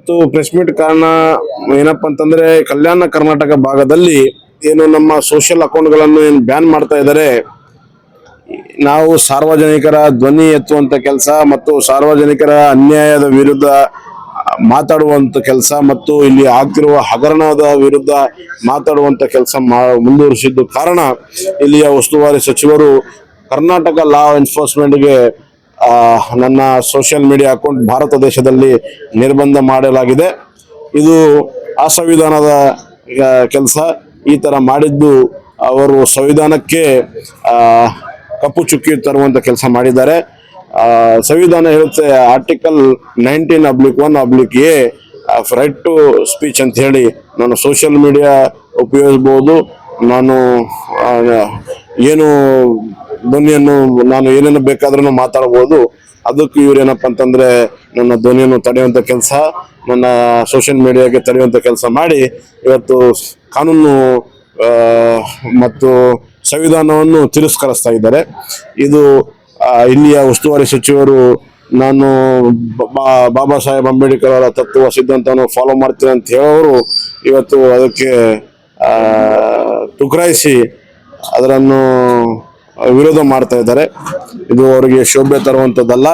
ಇವತ್ತು press meet ಕಾರಣ ಏನಪ್ಪ ಅಂತಂದ್ರೆ ಕಲ್ಯಾಣ ಕರ್ನಾಟಕ ಭಾಗದಲ್ಲಿ ಏನು ನಮ್ಮ ಸೋಷಿಯಲ್ ಅಕೌಂಟ್ಗಳನ್ನು ಏನು ಬ್ಯಾನ್ ಮಾಡ್ತಾ ಇದ್ದಾರೆ ನಾವು ಸಾರ್ವಜನಿಕರ ಧ್ವನಿ ಎತ್ತುವಂತ ಕೆಲಸ ಮತ್ತು ಸಾರ್ವಜನಿಕರ ಅನ್ಯಾಯದ ವಿರುದ್ಧ ಮಾತಾಡುವಂತ ಕೆಲಸ ಮತ್ತು ಇಲ್ಲಿ ಆಗ್ತಿರುವ ಹಗರಣದ ವಿರುದ್ಧ ಮಾತಾಡುವಂತ ಕೆಲಸ ಮುಂದುವರಿಸಿದ್ದು ಕಾರಣ ಇಲ್ಲಿಯ ಉಸ್ತುವಾರಿ ಸಚಿವರು ಕರ್ನಾಟಕ ಲಾ ಎನ್ಫೋರ್ಸ್ಮೆಂಟ್ಗೆ ನನ್ನ ಸೋಷಿಯಲ್ ಮೀಡಿಯಾ ಅಕೌಂಟ್ ಭಾರತ ದೇಶದಲ್ಲಿ ನಿರ್ಬಂಧ ಮಾಡಲಾಗಿದೆ. ಇದು ಅಸಂವಿಧಾನದ ಕೆಲಸ. ಈ ಥರ ಮಾಡಿದ್ದು ಅವರು ಸಂವಿಧಾನಕ್ಕೆ ಕಪ್ಪು ಚುಕ್ಕಿ ತರುವಂಥ ಕೆಲಸ ಮಾಡಿದ್ದಾರೆ. ಸಂವಿಧಾನ ಹೇಳುತ್ತೆ article nineteen oblique one oblique a right to speech ಅಂತ ಹೇಳಿ ನಾನು ಸೋಷಿಯಲ್ ಮೀಡಿಯಾ ಉಪಯೋಗಿಸ್ಬೋದು. ನಾನು ಏನು ಧ್ವನಿಯನ್ನು ನಾನು ಏನೇನು ಬೇಕಾದ್ರೂ ಮಾತಾಡ್ಬೋದು. ಅದಕ್ಕೆ ಇವ್ರು ಏನಪ್ಪ ಅಂತಂದ್ರೆ ನನ್ನ ಧ್ವನಿಯನ್ನು ತಡೆಯುವಂತ ಕೆಲಸ, ನನ್ನ ಸೋಷಿಯಲ್ ಮೀಡಿಯಾಗೆ ತಡೆಯುವಂತ ಕೆಲಸ ಮಾಡಿ ಇವತ್ತು ಕಾನೂನು ಮತ್ತು ಸಂವಿಧಾನವನ್ನು ತಿರಸ್ಕರಿಸ್ತಾ ಇದ್ದಾರೆ. ಇದು ಇಲ್ಲಿಯ ಉಸ್ತುವಾರಿ ಸಚಿವರು ನಾನು ಬಾಬಾ ಸಾಹೇಬ್ ಅಂಬೇಡ್ಕರ್ ಅವರ ತತ್ವ ಸಿದ್ಧಾಂತವನ್ನು ಫಾಲೋ ಮಾಡ್ತೀನಿ ಅಂತ ಹೇಳೋರು ಇವತ್ತು ಅದಕ್ಕೆ ಟುಕ್ರಾಯಿಸಿ ಅದನ್ನು ವಿರೋಧ ಮಾಡ್ತಾ ಇದ್ದಾರೆ. ಇದು ಅವರಿಗೆ ಶೋಭೆ ತರುವಂಥದ್ದಲ್ಲ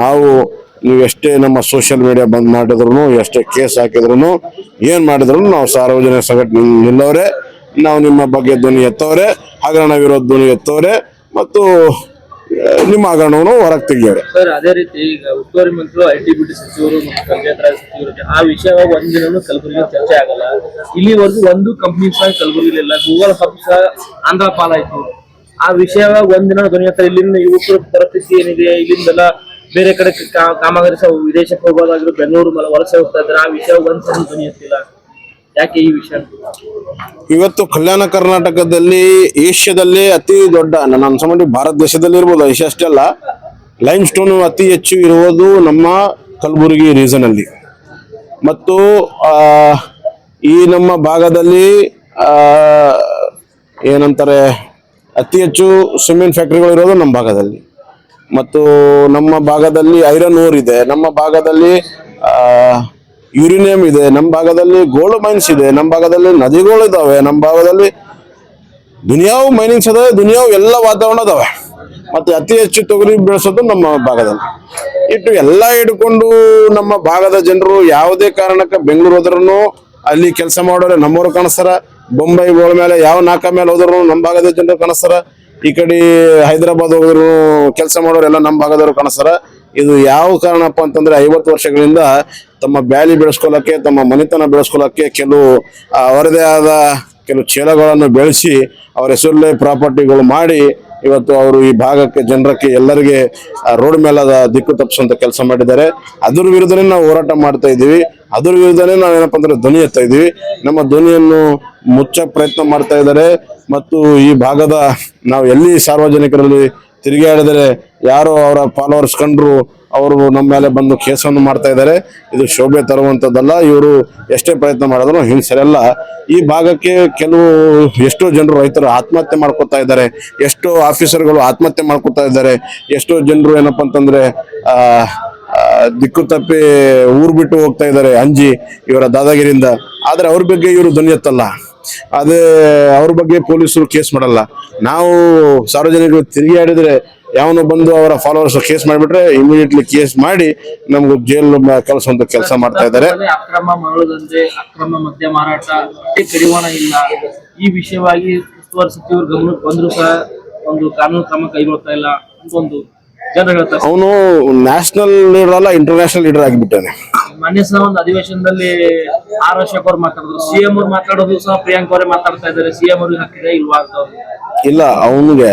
ನಾವು ನೀವು ಎಷ್ಟೇ ನಮ್ಮ ಸೋಷಿಯಲ್ ಮೀಡಿಯಾ ಬಂದ್ ಮಾಡಿದ್ರು ಎಷ್ಟೇ ಕೇಸ್ ಹಾಕಿದ್ರು ಏನು ಮಾಡಿದ್ರು ನಾವು ಸಾರ್ವಜನಿಕ ಸಂಘಟನೆ ನಿಲ್ಲವರೇ ನಾವು ನಿಮ್ಮ ಬಗ್ಗೆ ಧ್ವನಿ ಎತ್ತವರೆ ಹಗರಣ ವಿರೋಧ ಧ್ವನಿ ಎತ್ತವರೆ ಮತ್ತು ನಿಮ್ಮ ಹಗರಣವನ್ನು ಹೊರಗೆ ತೆಗಿಯವ್ರೆ ಸರ್, ಅದೇ ರೀತಿ ಈಗ ಉಸ್ತುವಾರಿ ಮಂತ್ರಿಗಳು ಐ ಟಿ ಬಿ ಟಿ ಸಚಿವರು ಆ ವಿಷಯವಾಗಿ ಒಂದಿನೂ ಕಲಬುರಗಿ ಚರ್ಚೆ ಆಗಲ್ಲ. ಇಲ್ಲಿವರೆಗೂ ಒಂದು ಕಂಪ್ನಿ ಸಹ ಕಲಬುರಗಿ ಇಲ್ಲ ಗೂಗಲ್ ಹಬ್ ಸಹ ಆಂಧ್ರ ಪಾಲಾಯ್ತು. ಆ ವಿಷಯವಾಗಿ ಒಂದಿನ ಧ್ವನಿ ಇಲ್ಲಿಂದ ಯುವಕರ ಪರಿಸ್ಥಿತಿ ಏನಿದೆ, ಇಲ್ಲಿಂದೆಲ್ಲ ಬೇರೆ ಕಡೆ ಕಾಮಗಾರಿ ಸಹ ವಿದೇಶಕ್ಕೆ ಹೋಗೋದಾಗಿರು ಬೆಂಗಳೂರು ವಲಸೆ ಹೋಗ್ತಾ ಇದ್ದಾರೆ. ಆ ವಿಷಯ ಒಂದ್ಸಲ ಧ್ವನಿ ಯಾಕೆ ಈ ವಿಷಯ? ಇವತ್ತು ಕಲ್ಯಾಣ ಕರ್ನಾಟಕದಲ್ಲಿ ಏಷ್ಯಾದಲ್ಲೇ ಅತಿ ದೊಡ್ಡ ನನ್ನ ಅನ್ಸಮಟ್ಟಿ ಭಾರತ ದೇಶದಲ್ಲಿ ಇರ್ಬೋದು, ಏಷ್ಯಾ ಅಷ್ಟೇ ಅಲ್ಲ ಲೈಮ್ ಸ್ಟೋನ್ ಅತಿ ಹೆಚ್ಚು ಇರುವುದು ನಮ್ಮ ಕಲಬುರಗಿ ರೀಸನ್ ಅಲ್ಲಿ. ಮತ್ತು ಈ ನಮ್ಮ ಭಾಗದಲ್ಲಿ ಏನಂತಾರೆ ಅತಿ ಹೆಚ್ಚು ಸಿಮೆಂಟ್ ಫ್ಯಾಕ್ಟ್ರಿಗಳು ಇರೋದು ನಮ್ಮ ಭಾಗದಲ್ಲಿ. ಮತ್ತು ನಮ್ಮ ಭಾಗದಲ್ಲಿ ಐರನ್ ಓರ್ ಇದೆ, ನಮ್ಮ ಭಾಗದಲ್ಲಿ ಯುರೇನಿಯಂ ಇದೆ, ನಮ್ಮ ಭಾಗದಲ್ಲಿ ಗೋಲ್ಡ್ ಮೈನ್ಸ್ ಇದೆ, ನಮ್ಮ ಭಾಗದಲ್ಲಿ ನದಿಗಳು ಇದಾವೆ, ನಮ್ಮ ಭಾಗದಲ್ಲಿ ದುನಿಯಾವು ಮೈನಿಂಗ್ಸ್ ಅದಾವೆ ದುನಿಯಾವು ಎಲ್ಲ ವಾತಾವರಣ ಅದಾವೆ ಮತ್ತೆ ಅತಿ ಹೆಚ್ಚು ತೊಗರಿ ಬೆಳೆಸೋದು ನಮ್ಮ ಭಾಗದಲ್ಲಿ. ಇಟ್ಟು ಎಲ್ಲ ಹಿಡ್ಕೊಂಡು ನಮ್ಮ ಭಾಗದ ಜನರು ಯಾವುದೇ ಕಾರಣಕ್ಕೆ ಬೆಂಗಳೂರು ಹೋದ್ರೂ ಅಲ್ಲಿ ಕೆಲಸ ಮಾಡೋರೆ ನಮ್ಮವ್ರು ಕಾಣಿಸ್ತಾರ. ಬೊಂಬೈ ಗೋಳ ಮೇಲೆ ಯಾವ ನಾಕ ಮೇಲೆ ಹೋದ್ರು ನಮ್ಮ ಭಾಗದ ಜನರು ಕಾಣಿಸ್ತಾರ. ಈ ಕಡೆ ಹೈದರಾಬಾದ್ ಹೋದ್ರು ಕೆಲಸ ಮಾಡೋರು ಎಲ್ಲ ನಮ್ಮ ಭಾಗದವ್ರು ಕಾಣಿಸ್ತಾರ. ಇದು ಯಾವ ಕಾರಣಪ್ಪ ಅಂತಂದ್ರೆ ಐವತ್ತು ವರ್ಷಗಳಿಂದ ತಮ್ಮ ಬ್ಯಾಲಿ ಬೆಳೆಸ್ಕೊಳ್ಳೋಕೆ ತಮ್ಮ ಮನೆತನ ಬೆಳೆಸ್ಕೊಳ್ಳೋಕೆ ಕೆಲವು ಅವರದೇ ಆದ ಕೆಲವು ಚೇಲಗಳನ್ನು ಬೆಳೆಸಿ ಅವರ ಹೆಸರಲ್ಲೇ ಪ್ರಾಪರ್ಟಿಗಳು ಮಾಡಿ ಇವತ್ತು ಅವರು ಈ ಭಾಗಕ್ಕೆ ಜನರಕ್ಕೆ ಎಲ್ಲರಿಗೆ ರೋಡ್ ಮೇಲಾದ ದಿಕ್ಕು ತಪ್ಪಿಸುವಂತ ಕೆಲಸ ಮಾಡಿದ್ದಾರೆ. ಅದ್ರ ವಿರುದ್ಧನೇ ನಾವು ಹೋರಾಟ ಮಾಡ್ತಾ ಇದ್ದೀವಿ. ಅದ್ರ ವಿರುದ್ಧನೇ ಏನಪ್ಪ ಅಂದ್ರೆ ಧ್ವನಿ ಎತ್ತಾ ಇದ್ದೀವಿ. ನಮ್ಮ ಧ್ವನಿಯನ್ನು ಮುಚ್ಚ ಪ್ರಯತ್ನ ಮಾಡ್ತಾ ಇದ್ದಾರೆ. ಮತ್ತು ಈ ಭಾಗದ ನಾವು ಎಲ್ಲಿ ಸಾರ್ವಜನಿಕರಲ್ಲಿ ತಿರುಗಾಡಿದರೆ ಯಾರು ಅವರ ಫಾಲೋವರ್ಸ್ ಕಂಡ್ರು ಅವರು ನಮ್ಮ ಮೇಲೆ ಬಂದು ಕೇಸನ್ನು ಮಾಡ್ತಾ ಇದ್ದಾರೆ. ಇದು ಶೋಭೆ ತರುವಂಥದ್ದಲ್ಲ ಇವರು ಎಷ್ಟೇ ಪ್ರಯತ್ನ ಮಾಡಿದ್ರು ಹಿಂಗೆ ಸರಿಯಲ್ಲ ಈ ಭಾಗಕ್ಕೆ ಕೆಲವು ಎಷ್ಟೋ ಜನರು ರೈತರು ಆತ್ಮಹತ್ಯೆ ಮಾಡ್ಕೊತಾ ಇದ್ದಾರೆ. ಎಷ್ಟೋ ಆಫೀಸರ್ಗಳು ಆತ್ಮಹತ್ಯೆ ಮಾಡ್ಕೊತಾ ಇದ್ದಾರೆ. ಎಷ್ಟೋ ಜನರು ಏನಪ್ಪ ಅಂತಂದ್ರೆ ದಿಕ್ಕು ತಪ್ಪಿ ಊರು ಬಿಟ್ಟು ಹೋಗ್ತಾ ಇದ್ದಾರೆ ಅಂಜಿ ಇವರ ದಾದಾಗಿರಿಂದ ಆದರೆ ಅವ್ರ ಬಗ್ಗೆ ಇವರು ಧ್ವನಿ ಎತ್ತಲ್ಲ. ಅದೇ ಅವ್ರ ಬಗ್ಗೆ ಪೊಲೀಸರು ಕೇಸ್ ಮಾಡಲ್ಲ. ನಾವು ಸಾರ್ವಜನಿಕರು ತಿರುಗಾಡಿದ್ರೆ ಯಾವನು ಬಂದು ಅವರ ಫಾಲೋವರ್ಸ್ ಕೇಸ್ ಮಾಡಿಬಿಟ್ರೆ ಇಮಿಡಿಯೇಟ್ಲಿ ಕೇಸ್ ಮಾಡಿ ನಮ್ಗೆ ಜೈಲ್ ಕಳಿಸುವಂತ ಕೆಲಸ ಮಾಡ್ತಾ ಇದ್ದಾರೆ. ಅಕ್ರಮ ಅಕ್ರಮ ಮದ್ಯ ಮಾರಾಟ ಕಡಿವಾಣ ಇಲ್ಲ. ಈ ವಿಷಯವಾಗಿ ಉಸ್ತುವಾರಿ ಸಚಿವರು ಗಮನಕ್ಕೆ ಬಂದ್ರು ಸಹ ಒಂದು ಕಾನೂನು ಕ್ರಮ ಕೈಗೊಳ್ತಾ ಇಲ್ಲ ಅಂತ ಒಂದು ಅವನು ನ್ಯಾಷನಲ್ ಲೀಡರ್ ಅಲ್ಲ ಇಂಟರ್ನ್ಯಾಷನಲ್ ಲೀಡರ್ ಆಗಿಬಿಟ್ಟಾನೆ. ಮೊನ್ನೆ ಸಹ ಒಂದು ಅಧಿವೇಶನದಲ್ಲಿ ಆರ್ ಅಶೋಕ್ ಅವ್ರು ಮಾತಾಡಿದ್ರು. ಸಿಎಂ ಅವ್ರು ಮಾತಾಡೋದು ಸಹ ಪ್ರಿಯಾಂಕ್ ಅವರೇ ಮಾತಾಡ್ತಾ ಇದ್ದಾರೆ. ಸಿಎಂ ಅವ್ರಿಗೆ ಹಾಕಿದೆ ಇಲ್ವಾ ಅಂತ ಇಲ್ಲ, ಅವನಿಗೆ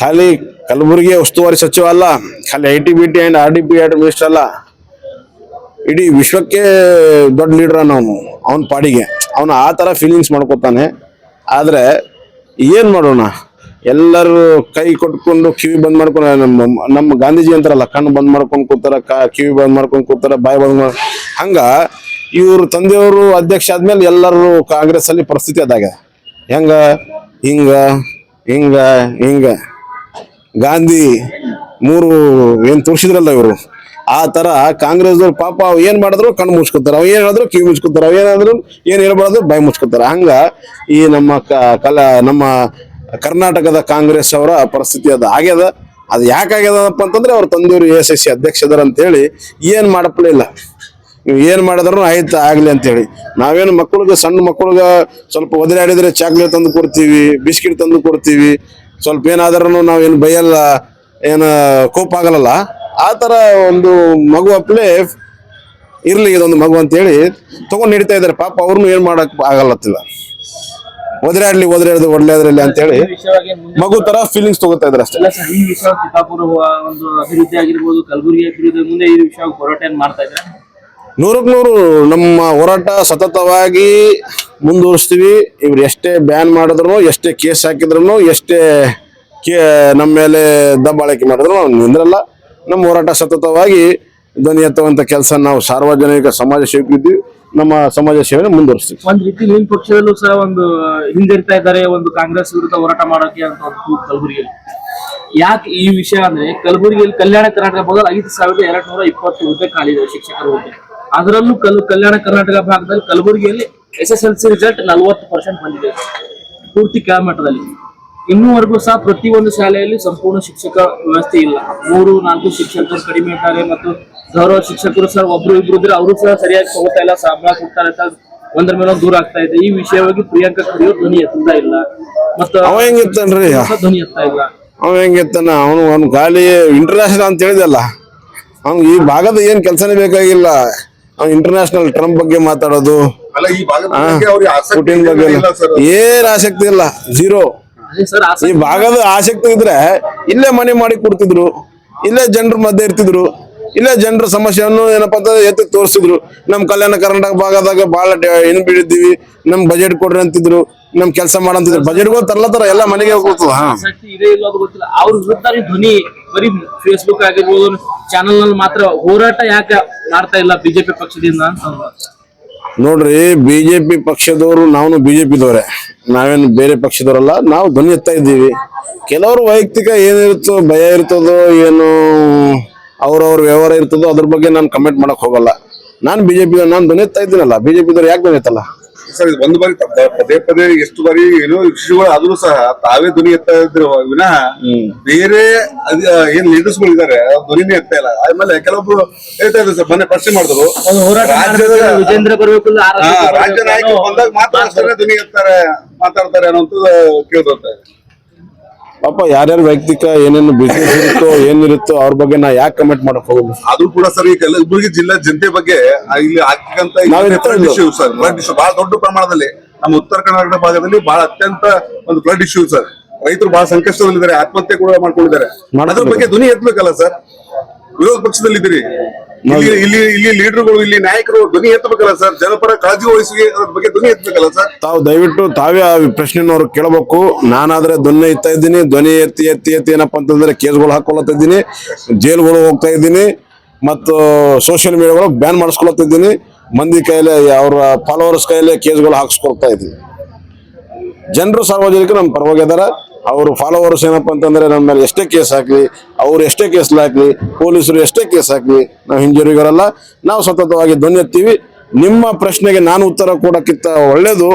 ಖಾಲಿ ಕಲಬುರಗಿ ಉಸ್ತುವಾರಿ ಸಚಿವ ಅಲ್ಲ, ಖಾಲಿ I T B T and R D P minister ಅಲ್ಲ. ಇಡೀ ವಿಶ್ವಕ್ಕೆ ದೊಡ್ಡ ಲೀಡರ್ ಅವನು, ಅವನ ಪಾಡಿಗೆ. ಅವನು ಆ ಥರ ಫೀಲಿಂಗ್ಸ್ ಮಾಡ್ಕೊತಾನೆ. ಆದರೆ ಏನು ಮಾಡೋಣ? ಎಲ್ಲರೂ ಕೈ ಕೊಟ್ಕೊಂಡು ಕಿವಿ ಬಂದ್ ಮಾಡ್ಕೊಂಡು, ನಮ್ಮ ನಮ್ಮ ಗಾಂಧೀಜಿ ಅಂತಾರಲ್ಲ, ಕಣ್ಣು ಬಂದ್ ಮಾಡ್ಕೊಂಡು ಕೂತಾರ ಕಿವಿ ಬಂದ್ ಮಾಡ್ಕೊಂಡು ಕೂತಾರ, ಬಾಯಿ ಬಂದ್ ಮಾಡ್, ಹಂಗ ಇವ್ರ ತಂದೆಯವರು ಅಧ್ಯಕ್ಷ ಆದ್ಮೇಲೆ ಎಲ್ಲರೂ ಕಾಂಗ್ರೆಸ್ ಅಲ್ಲಿ ಪರಿಸ್ಥಿತಿ ಅದಾಗ. ಹೆಂಗ? ಹಿಂಗ ಹಿಂಗ ಹಿಂಗ. ಗಾಂಧಿ ಮೂರು ಏನ್ ತೋರಿಸಿದ್ರಲ್ಲ ಇವರು? ಆ ತರ ಕಾಂಗ್ರೆಸ್ ಪಾಪ ಅವ್ ಏನ್ ಮಾಡಿದ್ರು ಕಣ್ಣು ಮುಚ್ಕೋತಾರ, ಅವ್ ಏನ್ ಹೇಳಿದ್ರು ಕಿವಿ ಮುಚ್ಕೋತಾರ, ಅವ್ ಏನಾದ್ರು ಏನ್ ಹೇಳ್ಬಾರ್ದು ಬಾಯಿ ಮುಚ್ಕೋತಾರ. ಹಂಗ ಈ ನಮ್ಮ ಕಲ, ನಮ್ಮ ಕರ್ನಾಟಕದ ಕಾಂಗ್ರೆಸ್ ಅವರ ಪರಿಸ್ಥಿತಿ ಅದು ಆಗ್ಯದ. ಅದು ಯಾಕಾಗ್ಯದಪ್ಪ ಅಂತಂದ್ರೆ ಅವ್ರ ತಂದೆಯವರು ಎಸ್ ಎಸ್ ಸಿ ಅಂತ ಅಂತೇಳಿ ಏನು ಮಾಡಪ್ಲಿಲ್ಲ ನೀವು ಏನ್ ಮಾಡಿದ್ರು ಆಯ್ತು ಆಗ್ಲಿ ಅಂತೇಳಿ ನಾವೇನು ಮಕ್ಕಳಿಗೆ ಸಣ್ಣ ಮಕ್ಕಳಿಗೆ ಸ್ವಲ್ಪ ಒದರಾಡಿದ್ರೆ ಚಾಕ್ಲೇಟ್ ತಂದು ಕೊಡ್ತೀವಿ, ಬಿಸ್ಕಿಟ್ ತಂದು ಕೊಡ್ತೀವಿ, ಸ್ವಲ್ಪ ಏನಾದ್ರೂ ನಾವೇನು ಬೈಯಲ್ಲ, ಏನು ಕೋಪ ಆಗಲ್ಲ ಆ ಥರ ಒಂದು ಮಗು ಅಪ್ಲೆ ಇರ್ಲಿ ಇದೊಂದು ಮಗು ಅಂತೇಳಿ ತೊಗೊಂಡು ಹಿಡಿತಾ ಇದ್ದಾರೆ ಪಾಪ ಅವ್ರನ್ನು ಏನು ಮಾಡಕ್ ಆಗಲ್ಲತ್ತಿಲ್ಲ ಒದರಾಡ್ಲಿ ಒದರಾಡ್ದು ಒಡ್ಲಾದ್ರಲ್ಲಿ ಅಂತೇಳಿ ಹೇಳಿ ಮಗು ತರ ಫೀಲಿಂಗ್ಸ್ ತಗೋತಾ ಇದ್ದಾರೆ ಅಷ್ಟೇ. ಈ ವಿಷಯ ಚಿತ್ತಾಪುರ ಒಂದು ಅಭಿವೃದ್ಧಿ ಆಗಿರ್ಬೋದು ಕಲಬುರಗಿ ಅಭಿವೃದ್ಧಿ ಮುಂದೆ ಈ ವಿಷಯ ಹೋರಾಟ ಮಾಡ್ತಾ ಇದ್ರೆ? ನೂರಕ್ಕೆ ನೂರು ನಮ್ಮ ಹೋರಾಟ ಸತತವಾಗಿ ಮುಂದುವರಿಸ್ತೀವಿ. ಇವ್ರು ಎಷ್ಟೇ ಬ್ಯಾನ್ ಮಾಡಿದ್ರು ಎಷ್ಟೇ ಕೇಸ್ ಹಾಕಿದ್ರು ಎಷ್ಟೇ ಕೇ ನಮ್ಮ ಮೇಲೆ ದಬ್ಬಾಳಿಕೆ ಮಾಡಿದ್ರು ನಾವು ನಿಂದ್ರಲ್ಲ. ನಮ್ಮ ಹೋರಾಟ ಸತತವಾಗಿ ಧ್ವನಿ ಎತ್ತುವಂಥ ಕೆಲಸ ನಾವು ಸಾರ್ವಜನಿಕ ಸಮಾಜ ಸೇವಕಿದ್ದೀವಿ ನಮ್ಮ ಸಮಾಜ ಸೇವೆ ಮುಂದುವರಿಸ್ತೀವಿ. ಒಂದ್ ರೀತಿ ನಿಮ್ ಪಕ್ಷದಲ್ಲೂ ಸಹ ಒಂದು ಹಿಂದಿರ್ತಾ ಇದ್ದಾರೆ, ಒಂದು ಕಾಂಗ್ರೆಸ್ ವಿರುದ್ಧ ಹೋರಾಟ ಮಾಡೋಕೆ ಅಂತ ಒಂದು ಕಲಬುರಗಿಯಲ್ಲಿ. ಯಾಕೆ ಈ ವಿಷಯ ಅಂದ್ರೆ, ಕಲಬುರಗಿಯಲ್ಲಿ ಕಲ್ಯಾಣ ಕರ್ನಾಟಕ ಭಾಗದಲ್ಲಿ ಐದು ಸಾವಿರದ ಎರಡು ನೂರ ಇಪ್ಪತ್ತು ಹುದ್ದೆ ಖಾಲಿ ಇದೆ ಶಿಕ್ಷಕರ ಹುದ್ದೆ ಅದರಲ್ಲೂ ಕಲ್, ಕಲ್ಯಾಣ ಕರ್ನಾಟಕ ಭಾಗದಲ್ಲಿ ಕಲಬುರಗಿಯಲ್ಲಿ S S L C result ನಲ್ವತ್ತು ಪರ್ಸೆಂಟ್ ಬಂದಿದೆ. ಪೂರ್ತಿ ಕೆಳಮಟ್ಟದಲ್ಲಿ. ಇನ್ನೂವರೆಗೂ ಸಹ ಪ್ರತಿಯೊಂದು ಶಾಲೆಯಲ್ಲಿ ಸಂಪೂರ್ಣ ಶಿಕ್ಷಕ ವ್ಯವಸ್ಥೆ ಇಲ್ಲ. ಮೂರು ನಾಲ್ಕು ಶಿಕ್ಷಕರು ಕಡಿಮೆ ಇದ್ದಾರೆ ಮತ್ತು ಗೌರವ ಶಿಕ್ಷಕರು ಸರ್ ಒಬ್ರು ಇಬ್ರು ಇದ್ರೆ ಅವರು ಸಹ ಸರಿಯಾಗಿ ತಗೋತಾ ಇಲ್ಲ ಸಂಬಳ ಕೊಡ್ತಾರೆ ಅಂತ ಒಂದ್ರ ಮೇಲೆ ದೂರ ಆಗ್ತಾ ಇದೆ. ಈ ವಿಷಯವಾಗಿ ಪ್ರಿಯಾಂಕಾ ಖರ್ಗೆ ಧ್ವನಿ ಎತ್ತಾ ಇಲ್ಲ. ಮತ್ತು ಧ್ವನಿ ಎತ್ತಾ ಇಲ್ಲ. ಅವ ಹೆಂಗಿತ್ತಾನ ಅವನು ಅವ್ನು ಗಾಲಿ ಇಂಟರ್ನ್ಯಾಷನಲ್ ಅಂತ ಹೇಳಿದಲ್ಲ ಅವ್ನು ಈ ಭಾಗದ ಏನ್ ಕೆಲಸನೇ ಬೇಕಾಗಿಲ್ಲ. ಅವ್ನು ಇಂಟರ್ನ್ಯಾಷನಲ್ ಟ್ರಂಪ್ ಬಗ್ಗೆ ಮಾತಾಡೋದು. ಅಲ್ಲ ಈ ಭಾಗದ ಬಗ್ಗೆ ಅವ್ರಿಗೆ ಆಸಕ್ತಿ ಪುಟಿನ್ ಬಗ್ಗೆ ಇಲ್ಲ ಸರ್. ಏನ್ ಆಸಕ್ತಿ ಇಲ್ಲ. ಜೀರೋ ಈ ಭಾಗದ ಆಸಕ್ತಿ ಇದ್ರೆ ಇಲ್ಲೇ ಮನೆ ಮಾಡಿ ಕೊಡ್ತಿದ್ರು ಇಲ್ಲೇ ಜನರ ಮಧ್ಯೆ ಇರ್ತಿದ್ರು ಇಲ್ಲೇ ಜನರ ಸಮಸ್ಯೆಯನ್ನು ಏನಪ್ಪಾ ಅಂತ ಎತ್ತಿ ತೋರಿಸಿದ್ರು ನಮ್ ಕಲ್ಯಾಣ ಕರ್ನಾಟಕ ಭಾಗದಾಗ ಬಹಳ ಏನ್ ಬಿಡಿದ್ದೀವಿ ನಮ್ ಬಜೆಟ್ ಕೊಡ್ರಿ ಅಂತಿದ್ರು ನಮ್ ಕೆಲಸ ಮಾಡಂತಿದ್ರು ಬಜೆಟ್ಗಳು ತರ್ಲತ್ತಾರ ಎಲ್ಲ ಮನೆಗೆ ಹೋಗ್ತದ ಅವ್ರ ವಿರುದ್ಧ ಧ್ವನಿ ಬರೀ ಫೇಸ್ಬುಕ್ ಆಗಿರ್ಬೋದು ಚಾನಲ್ನಲ್ಲಿ ಮಾತ್ರ ಹೋರಾಟ ಯಾಕೆ ಮಾಡ್ತಾ ಇಲ್ಲ ಬಿಜೆಪಿ ಪಕ್ಷದಿಂದ ಅಂತ. ನೋಡ್ರಿ, ಬಿಜೆಪಿ ಪಕ್ಷದವರು ನಾವು ಬಿಜೆಪಿದವ್ರೆ. ನಾವೇನು ಬೇರೆ ಪಕ್ಷದವರಲ್ಲ, ನಾವು ಧ್ವನಿ ಎತ್ತಾ ಇದ್ದೀವಿ. ಕೆಲವರು ವೈಯಕ್ತಿಕ ಏನಿರುತ್ತೋ ಭಯ ಇರ್ತದೋ, ಏನು ಅವ್ರವ್ರ ವ್ಯವಹಾರ ಇರ್ತದೋ, ಅದ್ರ ಬಗ್ಗೆ ನಾನು ಕಮೆಂಟ್ ಮಾಡಕ್ ಹೋಗಲ್ಲ. ನಾನು ಬಿಜೆಪಿ ನಾನು ಧ್ವನಿ ಎತ್ತಾ ಇದ್ದೀನಲ್ಲ, ಬಿಜೆಪಿದವ್ರು ಯಾಕೆ ಧ್ವನಿ ಎತ್ತಲ್ಲ? ಸರ್ ಇದು ಒಂದು ಬಾರಿ ಪದೇ ಪದೇ ಎಷ್ಟು ಬಾರಿ ಏನೋ ವಿಷಯಗಳು ಆದ್ರೂ ಸಹ ತಾವೇ ಧ್ವನಿ ಎತ್ತಾ ಇದ್ರು ವಿನಃ ಬೇರೆ ಏನ್ ಲೀಡರ್ಸ್ಗಳು ಇದಾರೆ ಧ್ವನಿನೇ ಎತ್ತಾ ಇಲ್ಲ. ಆಮೇಲೆ ಕೆಲವೊಬ್ರು ಹೇಳ್ತಾ ಇದ್ರು ಸರ್ ಮೊನ್ನೆ ಪ್ರಶ್ನೆ ಮಾಡಿದ್ರು. ರಾಜ್ಯದ ಬರ್ಬೇಕು ರಾಜ್ಯ ನಾಯಕರು ಬಂದಾಗ ಮಾತ್ರ ಮಾತು. ಧ್ವನಿ ಎತ್ತಾರೆ ಮಾತಾಡ್ತಾರೆ ಅನ್ನೋದು ಕೇಳ್ತಾರೆ ಪಾಪ ಯಾರ್ಯಾರ ವೈಯಕ್ತಿಕ ಏನೇನು ಬಿಸ್ನೆಸ್ ಇರುತ್ತೋ ಏನಿರುತ್ತೋ ಅವ್ರ ಬಗ್ಗೆ ನಾ ಯಾಕೆ ಕಮೆಂಟ್ ಮಾಡಕ್ ಹೋಗಲ್ಲ ಅದು ಕೂಡ ಸರ್ ಈ ಕಲಬುರಗಿ ಜಿಲ್ಲಾ ಜನತೆ ಬಗ್ಗೆ ಇಲ್ಲಿ ಆಗ್ತಕ್ಕಂತ ಇಶ್ಯೂ ಸರ್ ಫ್ಲಡ್ ಇಶ್ಯೂ ಬಹಳ ದೊಡ್ಡ ಪ್ರಮಾಣದಲ್ಲಿ ನಮ್ಮ ಉತ್ತರ ಕರ್ನಾಟಕ ಭಾಗದಲ್ಲಿ ಬಹಳ ಅತ್ಯಂತ ಒಂದು ಬ್ಲಡ್ ಇಶ್ಯೂ ಸರ್. ರೈತರು ಬಹಳ ಸಂಕಷ್ಟದಲ್ಲಿದ್ದಾರೆ ಆತ್ಮಹತ್ಯೆ ಕೂಡ ಮಾಡ್ಕೊಂಡಿದ್ದಾರೆ. ಅದ್ರ ಬಗ್ಗೆ ಧ್ವನಿ ಎತ್ತಬೇಕಲ್ಲ ಸರ್? ವಿರೋಧ ಪಕ್ಷದಲ್ಲಿದ್ದೀರಿ. ಇಲ್ಲಿ ಇಲ್ಲಿ ಇಲ್ಲಿ ಲೀಡರ್ಗಳು ಇಲ್ಲಿ ನಾಯಕರು ಧ್ವನಿ ಎತ್ತಬೇಕಲ್ಲ ಸರ್? ಜನಪರ ಕಾಳಜಿ ವಹಿಸಿ ಅದ್ರ ಬಗ್ಗೆ ಧ್ವನಿ ಎತ್ತಬೇಕಲ್ಲ ಸರ್? ತಾವು ದಯವಿಟ್ಟು ತಾವೇ ಆ ಪ್ರಶ್ನೆನವ್ರು ಕೇಳಬೇಕು. ನಾನಾದ್ರೆ ಧ್ವನಿ ಎತ್ತಾ ಇದ್ದೀನಿ. ಧ್ವನಿ ಎತ್ತಿ ಎತ್ತಿ ಎತ್ತಿ ಏನಪ್ಪಾ ಅಂತಂದ್ರೆ ಕೇಸ್ಗಳು ಹಾಕೊಳತ್ತಿದ್ದೀನಿ ಜೈಲ್ಗಳು ಹೋಗ್ತಾ ಇದ್ದೀನಿ. ಮತ್ತು ಸೋಷಿಯಲ್ ಮೀಡಿಯಾಗಳು ಬ್ಯಾನ್ ಮಾಡಿಸ್ಕೊಳತ್ತಿದ್ದೀನಿ ಮಂದಿ ಕೈಲೇ ಅವರ ಫಾಲೋವರ್ಸ್ ಕೈಲೇ ಕೇಸ್ಗಳು ಹಾಕ್ಸ್ಕೊಳ್ತಾ ಇದ್ದೀನಿ. ಜನರು ಸಾರ್ವಜನಿಕರು ನಮ್ಮ ಪರವಾಗಿ ಅದಾರ. ಅವರು ಫಾಲೋವರ್ಸ್ ಏನಪ್ಪ ಅಂತಂದ್ರೆ ನಮ್ಮ ಮೇಲೆ ಎಷ್ಟೇ ಕೇಸ್ ಹಾಕ್ಲಿ, ಅವ್ರು ಎಷ್ಟೇ ಕೇಸ್ ಹಾಕ್ಲಿ, ಪೊಲೀಸರು ಎಷ್ಟೇ ಕೇಸ್ ಹಾಕ್ಲಿ, ನಾವು ಹಿಂಜರಿಗರಲ್ಲ ನಾವು ಸತತವಾಗಿ ಧ್ವನಿ ನಿಮ್ಮ ಪ್ರಶ್ನೆಗೆ ನಾನು ಉತ್ತರ ಕೊಡೋಕ್ಕಿಂತ ಒಳ್ಳೇದು,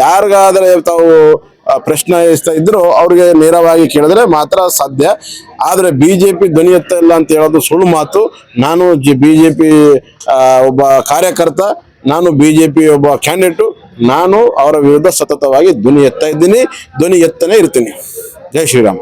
ಯಾರಿಗಾದ್ರೆ ತಾವು ಪ್ರಶ್ನೆ ಎಸ್ತಾ ಇದ್ರು ಅವ್ರಿಗೆ ನೇರವಾಗಿ ಕೇಳಿದ್ರೆ ಮಾತ್ರ ಸಾಧ್ಯ. ಆದ್ರೆ ಬಿಜೆಪಿ ಧ್ವನಿ ಎತ್ತ ಇಲ್ಲ ಅಂತ ಹೇಳೋದು ಸುಳ್ಳು ಮಾತು. ನಾನು ಜಿ, ಬಿಜೆಪಿ ಒಬ್ಬ ಕಾರ್ಯಕರ್ತ, ನಾನು ಬಿಜೆಪಿ ಒಬ್ಬ ಕ್ಯಾಂಡಿಡೇಟು ನಾನು ಅವರ ವಿರುದ್ಧ ಸತತವಾಗಿ ಧ್ವನಿ ಎತ್ತಾ ಇದ್ದೀನಿ. ಧ್ವನಿ ಎತ್ತನೇ ಇರ್ತೀನಿ. ಜೈ ಶ್ರೀರಾಮ್.